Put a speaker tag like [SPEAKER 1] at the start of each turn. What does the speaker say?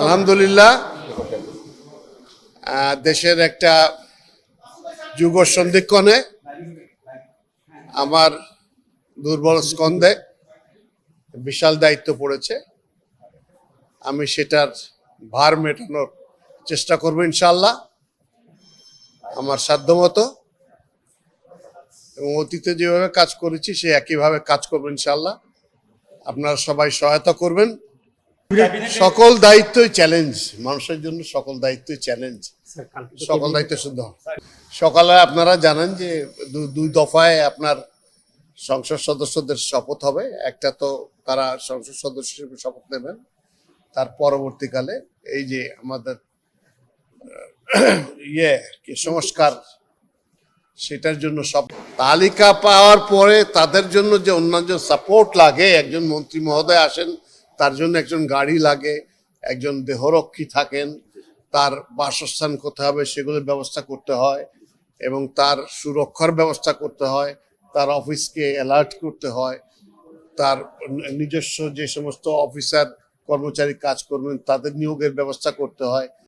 [SPEAKER 1] আলহামদুলিল্লাহ দেশের একটা যুগ সন্ধিক্ষণে আমার দুর্বল স্কন্ধে বিশাল দায়িত্ব পড়েছে। আমি সেটার ভার মেটানোর চেষ্টা করব ইনশাল্লাহ আমার সাধ্যমতো। এবং অতীতে যেভাবে কাজ করেছি, সে একইভাবে কাজ করব ইনশাল্লাহ আপনারা সবাই সহায়তা করবেন। সকল দায়িত্বই চ্যালেঞ্জ মানুষের জন্য সকল দায়িত্বই চ্যালেঞ্জ সকল দায়িত্ব শুদ্ধ সকালে আপনারা জানেন যে দু- দুই দফায় আপনার সংসদ সদস্যদের শপথ হবে। একটা তো তারা সংসদ সদস্য হিসেবে শপথ নেবেন। তার পরবর্তীকালে এই যে আমাদের ইয়ে সংস্কার সেটার জন্য সব তালিকা পাওয়ার পরে তাদের জন্য যে অন্যান্য সাপোর্ট লাগে একজন মন্ত্রী মহোদয় আসেন তার জন্য একজন গাড়ি লাগে, একজন দেহরক্ষী থাকেন, তার বাসস্থান কোথায় হবে সেগুলোর ব্যবস্থা করতে হয় এবং তার সুরক্ষার ব্যবস্থা করতে হয়, তার অফিসকে অ্যালার্ট করতে হয়, তার নিজস্ব যে সমস্ত অফিসার, কর্মচারী কাজ করবেন, তাদের নিয়োগের ব্যবস্থা করতে হয়।